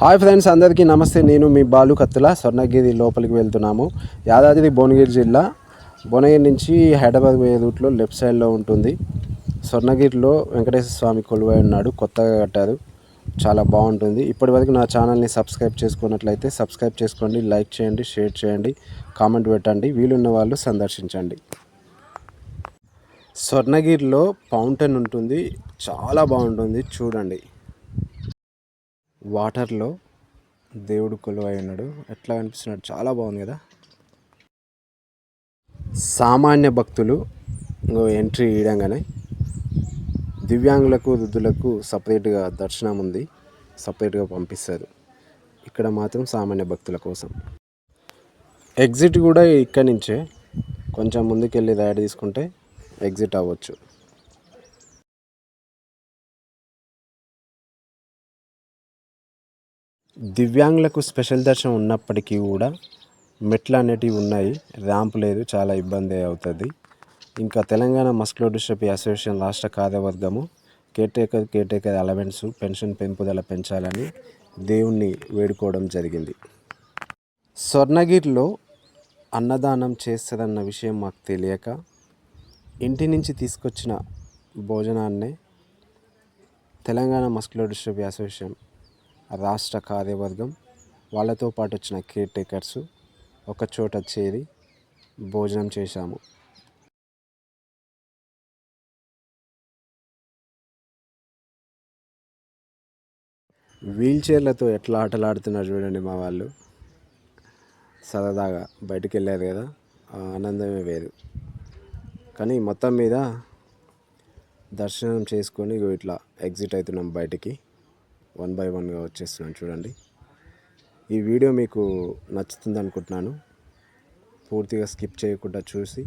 Hi friends అందరికీ నమస్తే. నేను మీ బాలు కత్తుల. స్వర్ణగిరి లోపలికి వెళ్తున్నాము. యాదాద్రి భువనగిరి జిల్లా. భువనగిరి నుంచి హైదరాబాద్ పోయే రూట్లో లెఫ్ట్ సైడ్లో ఉంటుంది. స్వర్ణగిరిలో వెంకటేశ్వర స్వామి కొలువై ఉన్నాడు. కొత్తగా కట్టారు. చాలా బాగుంటుంది. ఇప్పటివరకు నా ఛానల్ని సబ్స్క్రైబ్ చేసుకున్నట్లయితే సబ్స్క్రైబ్ చేసుకోండి లైక్ చేయండి షేర్ చేయండి కామెంట్ పెట్టండి వీలున్న వాళ్ళు సందర్శించండి. స్వర్ణగిరిలో ఫౌంటైన్ ఉంటుంది. చాలా బాగుంటుంది. చూడండి. వాటర్లో దేవుడు కొలువై ఉన్నాడు. ఎట్లా అనిపిస్తున్నాడు? చాలా బాగుంది కదా? సామాన్య భక్తులు ఎంట్రీ ఇవ్వగానే దివ్యాంగులకు వృద్ధులకు సపరేట్గా దర్శనం ఉంది. సపరేట్గా పంపిస్తారు. ఇక్కడ మాత్రం సామాన్య భక్తుల కోసం. ఎగ్జిట్ కూడా ఇక్కడి నుంచే. కొంచెం ముందుకెళ్ళి రైడ్ తీసుకుంటే ఎగ్జిట్ అవ్వచ్చు. దివ్యాంగులకు స్పెషల్ దర్శనం ఉన్నప్పటికీ కూడా మెట్లు అనేటివి ఉన్నాయి. ర్యాంప్ లేదు చాలా ఇబ్బంది అవుతుంది. ఇంకా తెలంగాణ మస్కులో డిస్ట్రఫీ అసోసియేషన్ రాష్ట్ర కార్యవర్గము కేటేకర్ కేటేకర్ అలవెన్స్ పెన్షన్ పెంపుదల పెంచాలని దేవుణ్ణి వేడుకోవడం జరిగింది. స్వర్ణగిరిలో అన్నదానం చేస్తుందన్న విషయం మాకు తెలియక ఇంటి నుంచి తీసుకొచ్చిన భోజనాన్నే తెలంగాణ మస్కులో డిస్ట్రఫీ అసోసియేషన్ రాష్ట్ర కార్యవర్గం వాళ్ళతో పాటు వచ్చిన కేర్ టేకర్స్ ఒక చోట చేరి భోజనం చేశాము. వీల్చైర్లతో ఎట్లా ఆటలాడుతున్నారు చూడండి మా వాళ్ళు. సరదాగా బయటికి వెళ్ళారు కదా ఆ ఆనందమే వేరు. కానీ మొత్తం మీద దర్శనం చేసుకొని ఇట్లా ఎగ్జిట్ అవుతున్నాం బయటికి. వన్ బై వన్గా వచ్చేస్తున్నాను. చూడండి. ఈ వీడియో మీకు నచ్చుతుంది అనుకుంటున్నాను. పూర్తిగా స్కిప్ చేయకుండా చూసి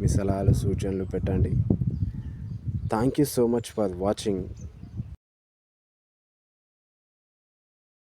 మీ సలహాలు సూచనలు పెట్టండి. Thank you so much for watching